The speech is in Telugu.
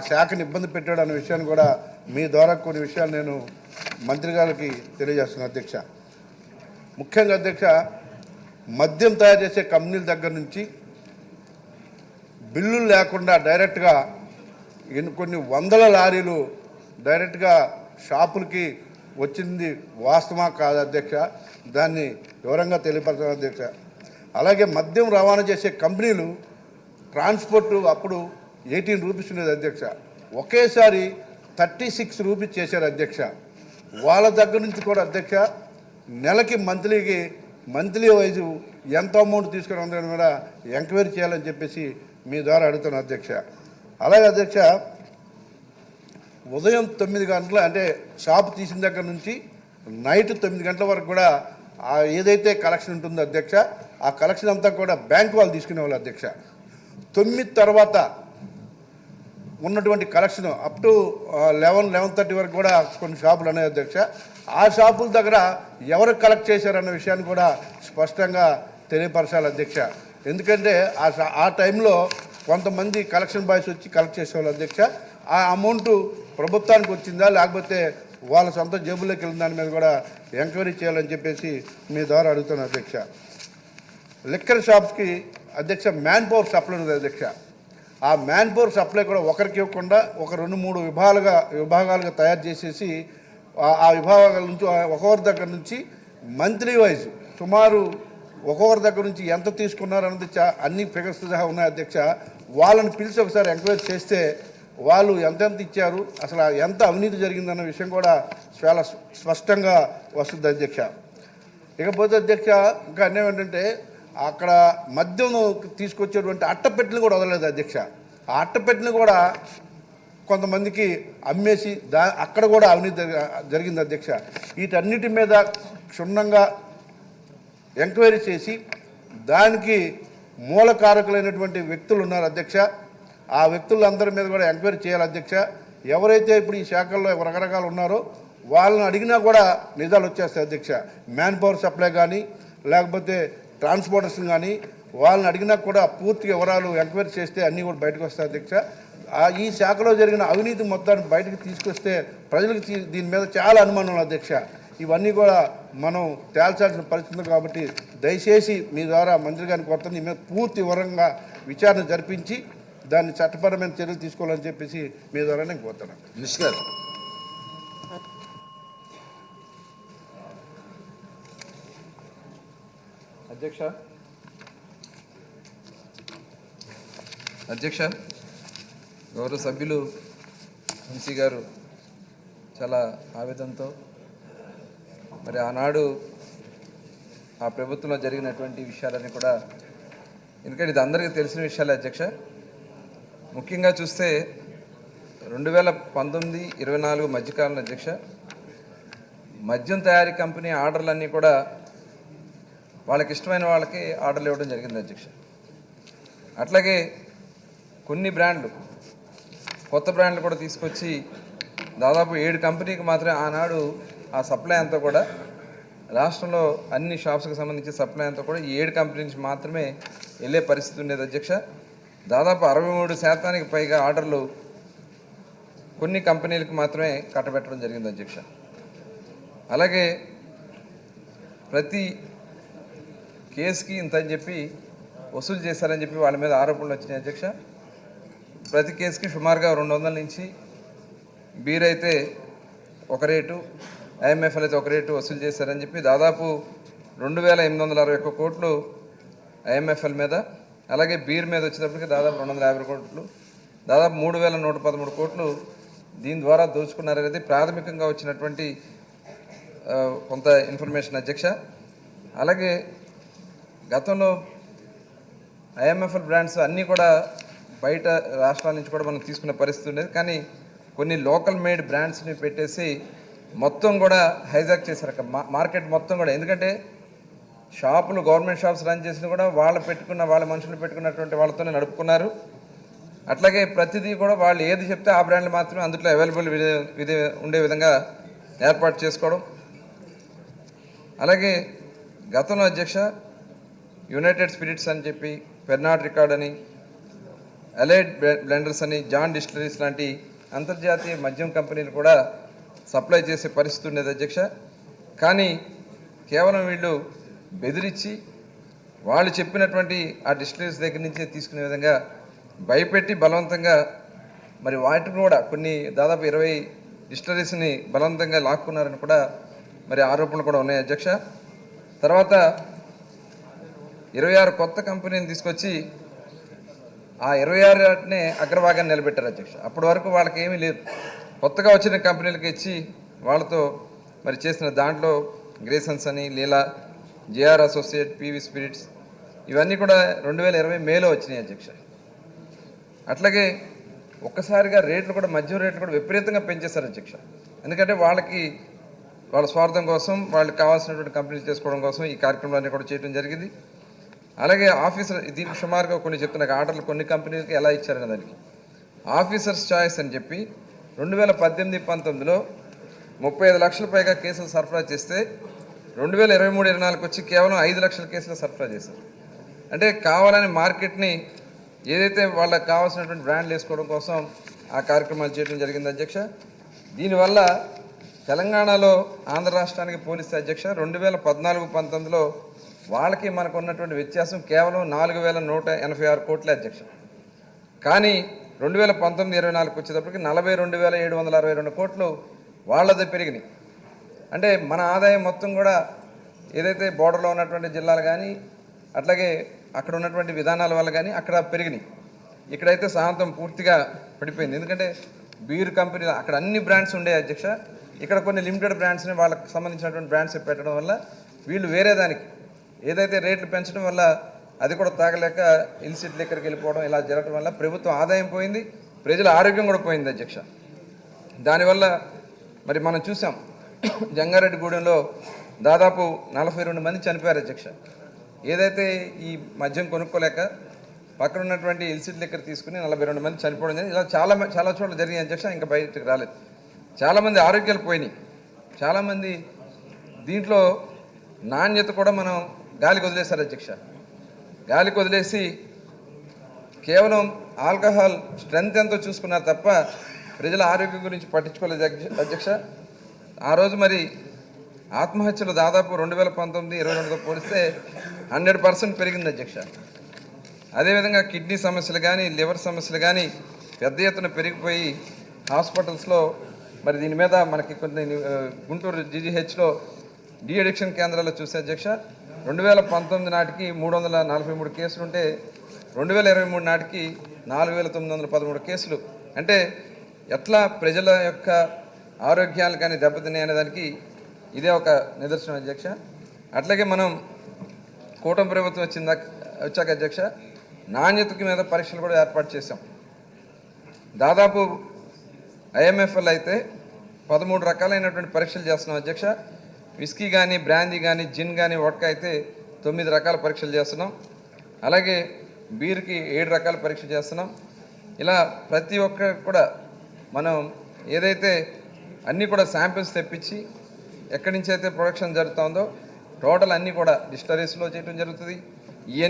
శాఖను ఇబ్బంది పెట్టాడు అనే విషయాన్ని కూడా మీ ద్వారా కొన్ని విషయాలు నేను మంత్రి గారికి తెలియజేస్తున్నాను అధ్యక్ష. ముఖ్యంగా అధ్యక్ష మద్యం తయారు చేసే కంపెనీల దగ్గర నుంచి బిల్లులు లేకుండా డైరెక్ట్గా ఎన్ని కొన్ని వందల లారీలు డైరెక్ట్గా షాపులకి వచ్చింది వాస్తవా కాదు అధ్యక్ష? దాన్ని వివరంగా తెలియపరచాలి అధ్యక్ష. అలాగే మద్యం రవాణా చేసే కంపెనీలు ట్రాన్స్పోర్ట్ అప్పుడు ఎయిటీన్ రూపీస్ ఉండేది అధ్యక్ష. ఒకేసారి థర్టీ సిక్స్ రూపీస్ చేశారు అధ్యక్ష. వాళ్ళ దగ్గర నుంచి కూడా అధ్యక్ష నెలకి మంత్లీకి మంత్లీ వైజు ఎంత అమౌంట్ తీసుకుని ఉందని కూడా ఎంక్వైరీ చేయాలని చెప్పేసి మీ ద్వారా అడుగుతున్నాను అధ్యక్ష. అలాగే అధ్యక్ష ఉదయం తొమ్మిది గంటల అంటే షాప్ తీసిన దగ్గర నుంచి నైట్ తొమ్మిది గంటల వరకు కూడా ఏదైతే కలెక్షన్ ఉంటుందో అధ్యక్ష ఆ కలెక్షన్ అంతా కూడా బ్యాంక్ వాళ్ళు తీసుకునేవాళ్ళు అధ్యక్ష. తొమ్మిది తర్వాత ఉన్నటువంటి collection up to eleven eleven thirty వరకు కూడా కొన్ని షాపులు ఉన్నాయి అధ్యక్ష. ఆ షాపుల దగ్గర ఎవరు కలెక్ట్ చేశారన్న విషయాన్ని కూడా స్పష్టంగా తెలియపరచాలి అధ్యక్ష. ఎందుకంటే ఆ ఆ టైంలో కొంతమంది కలెక్షన్ బాయ్స్ వచ్చి కలెక్ట్ చేసేవాళ్ళు అధ్యక్ష. ఆ అమౌంట్ ప్రభుత్వానికి వచ్చిందా లేకపోతే వాళ్ళ సొంత జేబుల్లోకి వెళ్ళిన దాని మీద కూడా ఎంక్వైరీ చేయాలని చెప్పేసి మీ ద్వారా అడుగుతున్నాను అధ్యక్ష. లిక్కర్ షాప్స్కి అధ్యక్ష మ్యాన్ పవర్ సప్లై ఉంది అధ్యక్ష. ఆ మ్యాన్ పవర్ సప్లై కూడా ఒకరికి ఇవ్వకుండా ఒక రెండు మూడు విభాగాలుగా విభాగాలుగా తయారు చేసేసి ఆ- విభాగాల నుంచి ఒక్కొక్కరి దగ్గర నుంచి మంత్లీ వైజ్ సుమారు ఒక్కొక్కరి దగ్గర నుంచి ఎంత తీసుకున్నారు అన్నది అన్ని ఫిగర్స్ సహా ఉన్నాయి అధ్యక్ష. వాళ్ళని పిలిచి ఒకసారి ఎంక్వైరీ చేస్తే వాళ్ళు ఎంతెంత ఇచ్చారు అసలు ఎంత అవినీతి జరిగిందన్న విషయం కూడా చాలా స్పష్టంగా వస్తుంది అధ్యక్ష. ఇకపోతే అధ్యక్ష ఇంకా అన్యం ఏంటంటే అక్కడ మద్యం తీసుకొచ్చేటువంటి అట్టపెట్టెలు కూడా వదలలేదు అధ్యక్ష. ఆ అట్టపెట్టెలు కూడా కొంతమందికి అమ్మేసి దా అక్కడ కూడా అవినీతి జరిగింది అధ్యక్ష. వీటన్నిటి మీద క్షుణ్ణంగా ఎంక్వైరీ చేసి దానికి మూలకారకులైనటువంటి వ్యక్తులు ఉన్నారు అధ్యక్ష. ఆ వ్యక్తులందరి మీద కూడా ఎంక్వైరీ చేయాలి అధ్యక్ష. ఎవరైతే ఇప్పుడు ఈ శాఖల్లో రకరకాలు ఉన్నారో వాళ్ళని అడిగినా కూడా నిజాలు వచ్చేస్తాయి అధ్యక్ష. మ్యాన్ పవర్ సప్లై కానీ లేకపోతే ట్రాన్స్పోర్టేషన్ కానీ వాళ్ళని అడిగినా కూడా పూర్తి వివరాలు ఎంక్వైరీ చేస్తే అన్నీ కూడా బయటకు వస్తాయి అధ్యక్ష. ఆ ఈ శాఖలో జరిగిన అవినీతి మొత్తాన్ని బయటకు తీసుకొస్తే ప్రజలకు దీని మీద చాలా అనుమానం అధ్యక్ష. ఇవన్నీ కూడా మనం తేల్చాల్సిన పరిస్థితి కాబట్టి దయచేసి మీ ద్వారా మంత్రి గారిని కొత్త మీ మీద పూర్తి వివరంగా విచారణ జరిపించి దాన్ని చట్టపరమైన చర్యలు తీసుకోవాలని చెప్పేసి మీ ద్వారా నేను కోరుతున్నాను మినిస్టర్ గారు అధ్యక్ష. అధ్యక్ష గౌరవ సభ్యులు వంశీ గారు చాలా ఆవేదనతో మరి ఆనాడు ఆ ప్రభుత్వంలో జరిగినటువంటి విషయాలన్నీ కూడా ఎందుకంటే ఇది అందరికీ తెలిసిన విషయాలే అధ్యక్ష. ముఖ్యంగా చూస్తే రెండు వేల పంతొమ్మిది ఇరవై నాలుగు మధ్యకాలంలో అధ్యక్ష మద్యం తయారీ కంపెనీ ఆర్డర్లన్నీ కూడా వాళ్ళకి ఇష్టమైన వాళ్ళకి ఆర్డర్లు ఇవ్వడం జరిగింది అధ్యక్ష. అట్లాగే కొన్ని బ్రాండ్లు కొత్త బ్రాండ్లు కూడా తీసుకొచ్చి దాదాపు ఏడు కంపెనీకి మాత్రమే ఆనాడు ఆ సప్లై అంతా కూడా రాష్ట్రంలో అన్ని షాప్స్కి సంబంధించి సప్లై అంతా కూడా ఈ ఏడు కంపెనీ నుంచి మాత్రమే వెళ్ళే పరిస్థితి ఉండేది అధ్యక్ష. దాదాపు అరవై మూడు శాతానికి పైగా ఆర్డర్లు కొన్ని కంపెనీలకు మాత్రమే కట్టబెట్టడం జరిగింది అధ్యక్ష. అలాగే ప్రతి కేసుకి ఇంత అని చెప్పి వసూలు చేశారని చెప్పి వాళ్ళ మీద ఆరోపణలు వచ్చినాయి అధ్యక్ష. ప్రతి కేసుకి సుమారుగా రెండు వందల నుంచి బీర్ అయితే ఒక రేటు ఐఎంఎఫ్ఎల్ అయితే ఒక రేటు వసూలు చేశారని చెప్పి దాదాపు రెండు వేల ఎనిమిది వందల అరవై ఒక్క కోట్లు ఐఎంఎఫ్ఎల్ మీద అలాగే బీర్ మీద వచ్చేటప్పటికి దాదాపు రెండు వందల యాభై కోట్లు దాదాపు మూడు వేల నూట పదమూడు కోట్లు దీని ద్వారా దోచుకున్నారనేది ప్రాథమికంగా వచ్చినటువంటి కొంత ఇన్ఫర్మేషన్ అధ్యక్ష. అలాగే గతంలో ఐఎంఎఫ్ఎల్ బ్రాండ్స్ అన్నీ కూడా బయట రాష్ట్రాల నుంచి కూడా మనం తీసుకునే పరిస్థితి ఉండేది. కానీ కొన్ని లోకల్ మేడ్ బ్రాండ్స్ని పెట్టేసి మొత్తం కూడా హైజాక్ చేశారు. అక్కడ మా- మార్కెట్ మొత్తం కూడా. ఎందుకంటే షాపులు గవర్నమెంట్ షాప్స్ రన్ చేసిన కూడా వాళ్ళు పెట్టుకున్న వాళ్ళ మనుషులు పెట్టుకున్నటువంటి వాళ్ళతోనే నడుపుకున్నారు. అట్లాగే ప్రతిదీ కూడా వాళ్ళు ఏది చెప్తే ఆ బ్రాండ్లు మాత్రమే అందులో అవైలబుల్ ఉండే విధంగా ఏర్పాటు చేసుకోవడం. అలాగే గతంలో అధ్యక్ష యునైటెడ్ స్పిరిట్స్ అని చెప్పి పెర్నాడ్ రికార్డ్ అని అలైడ్ బ్లెండర్స్ అని జాన్ డిస్టిలరీస్ లాంటి అంతర్జాతీయ మద్యం కంపెనీలు కూడా సప్లై చేసే పరిస్థితి ఉండేది అధ్యక్ష. కానీ కేవలం వీళ్ళు బెదిరించి వాళ్ళు చెప్పినటువంటి ఆ డిస్టిలరీస్ దగ్గర నుంచే తీసుకునే విధంగా భయపెట్టి బలవంతంగా మరి వాటిని కూడా కొన్ని దాదాపు ఇరవై డిస్టిలరీస్ని బలవంతంగా లాక్కున్నారని కూడా మరి ఆరోపణలు కూడా ఉన్నాయి అధ్యక్ష. తర్వాత ఇరవై ఆరు కొత్త కంపెనీని తీసుకొచ్చి ఆ ఇరవై ఆరు వాటినే అగ్రభాగాన్ని నిలబెట్టారు అధ్యక్ష అప్పటి వరకు వాళ్ళకి ఏమీ లేదు. కొత్తగా వచ్చిన కంపెనీలకు ఇచ్చి వాళ్ళతో మరి చేసిన దాంట్లో గ్రేసన్స్ అని Leela JR associate PV spirits ఇవన్నీ కూడా రెండు వేల ఇరవై మేలో వచ్చినాయి అధ్యక్ష అట్లాగే ఒక్కసారిగా రేట్లు కూడా మధ్య రేట్లు కూడా విపరీతంగా పెంచేశారు అధ్యక్ష ఎందుకంటే వాళ్ళకి వాళ్ళ స్వార్థం కోసం వాళ్ళకి కావాల్సినటువంటి కంపెనీలు చేసుకోవడం కోసం ఈ కార్యక్రమాలన్నీ కూడా చేయడం జరిగింది. అలాగే ఆఫీసర్ దీనికి సుమారుగా కొన్ని చెప్తున్నా ఆర్డర్లు కొన్ని కంపెనీలకి ఎలా ఇచ్చారనే దానికి. ఆఫీసర్స్ చాయిస్ అని చెప్పి రెండు వేల పద్దెనిమిది పంతొమ్మిదిలో ముప్పై ఐదు లక్షల పైగా కేసులు సరఫరా చేస్తే రెండు వేల ఇరవై మూడు ఇరవై నాలుగు వచ్చి కేవలం ఐదు లక్షల కేసులు సరఫరా చేశారు. అంటే కావాలని మార్కెట్ని ఏదైతే వాళ్ళకి కావాల్సినటువంటి బ్రాండ్లు వేసుకోవడం కోసం ఆ కార్యక్రమాలు చేయడం జరిగింది అధ్యక్ష. దీనివల్ల తెలంగాణలో ఆంధ్ర రాష్ట్రానికి పోలిస్తే అధ్యక్ష రెండు వేల పద్నాలుగు పంతొమ్మిదిలో వాళ్ళకి మనకు ఉన్నటువంటి వ్యత్యాసం కేవలం నాలుగు వేల నూట ఎనభై ఆరు కోట్ల అధ్యక్ష. కానీ రెండు వేల పంతొమ్మిది ఇరవై నాలుగు వచ్చేటప్పటికి నలభై రెండు వేల ఏడు వందల అరవై రెండు కోట్లు వాళ్ళది పెరిగినాయి. అంటే మన ఆదాయం మొత్తం కూడా ఏదైతే బోర్డర్లో ఉన్నటువంటి జిల్లాలు కానీ అట్లాగే అక్కడ ఉన్నటువంటి విధానాల వల్ల కానీ అక్కడ పెరిగినాయి. ఇక్కడైతే సాంతం పూర్తిగా పడిపోయింది. ఎందుకంటే బీర్ కంపెనీ అక్కడ అన్ని బ్రాండ్స్ ఉండే అధ్యక్ష. ఇక్కడ కొన్ని లిమిటెడ్ బ్రాండ్స్ని వాళ్ళకి సంబంధించినటువంటి బ్రాండ్స్ పెట్టడం వల్ల వీళ్ళు వేరే దానికి ఏదైతే రేట్లు పెంచడం వల్ల అది కూడా తాగలేక ఇల్సిట్ లెక్కడికి వెళ్ళిపోవడం ఇలా జరగడం వల్ల ప్రభుత్వం ఆదాయం పోయింది ప్రజల ఆరోగ్యం కూడా పోయింది అధ్యక్ష. దానివల్ల మరి మనం చూసాం జంగారెడ్డిగూడెంలో దాదాపు నలభై రెండు మంది చనిపోయారు అధ్యక్ష. ఏదైతే ఈ మద్యం కొనుక్కోలేక పక్కన ఉన్నటువంటి ఇల్సిట్ లెక్కర్ తీసుకుని నలభై రెండు మంది చనిపోవడం జరిగింది. ఇలా చాలా చాలా చోట్ల జరిగింది అధ్యక్ష ఇంకా బయటకు రాలేదు. చాలామంది ఆరోగ్యాలు పోయినాయి. చాలామంది దీంట్లో నాణ్యత కూడా మనం గాలికి వదిలేశారు అధ్యక్ష. గాలికి వదిలేసి కేవలం ఆల్కహాల్ స్ట్రెంత్ ఎంతో చూసుకున్నారు తప్ప ప్రజల ఆరోగ్యం గురించి పట్టించుకోలేదు అధ్యక్ష- ఆ రోజు మరి ఆత్మహత్యలు దాదాపు రెండు వేల పంతొమ్మిది ఇరవై రెండుతో పోలిస్తే హండ్రెడ్ పర్సెంట్ పెరిగింది అధ్యక్ష. అదేవిధంగా కిడ్నీ సమస్యలు కానీ లివర్ సమస్యలు కానీ పెద్ద ఎత్తున పెరిగిపోయి హాస్పిటల్స్లో మరి దీని మీద మనకి కొన్ని గుంటూరు జీజీహెచ్లో డీ అడిక్షన్ కేంద్రాల్లో చూసే అధ్యక్ష. రెండు వేల పంతొమ్మిది నాటికి మూడు వందల నలభై మూడు కేసులు ఉంటే రెండు వేల ఇరవై మూడు నాటికి నాలుగు వేల తొమ్మిది వందల పదమూడు కేసులు. అంటే ఎట్లా ప్రజల యొక్క ఆరోగ్యాలు కానీ దెబ్బతిన్నాయి అనే దానికి ఇదే ఒక నిదర్శనం అధ్యక్ష. అట్లాగే మనం కూటమి ప్రభుత్వం వచ్చిందా వచ్చాక అధ్యక్ష నాణ్యతకి మీద పరీక్షలు కూడా ఏర్పాటు చేశాం. దాదాపు ఐఎంఎఫ్ఎల్ అయితే పదమూడు రకాలైనటువంటి పరీక్షలు చేస్తున్నాం అధ్యక్ష. విస్కీ కానీ బ్రాందీ కానీ జిన్ కానీ వడ్క అయితే తొమ్మిది రకాల పరీక్షలు చేస్తున్నాం. అలాగే బీర్కి ఏడు రకాల పరీక్ష చేస్తున్నాం. ఇలా ప్రతి ఒక్క కూడా మనం ఏదైతే అన్నీ కూడా శాంపిల్స్ తెప్పించి ఎక్కడి నుంచి అయితే ప్రొడక్షన్ జరుగుతుందో టోటల్ అన్నీ కూడా డిస్టరీస్లో చేయడం జరుగుతుంది. ఇవన్నీ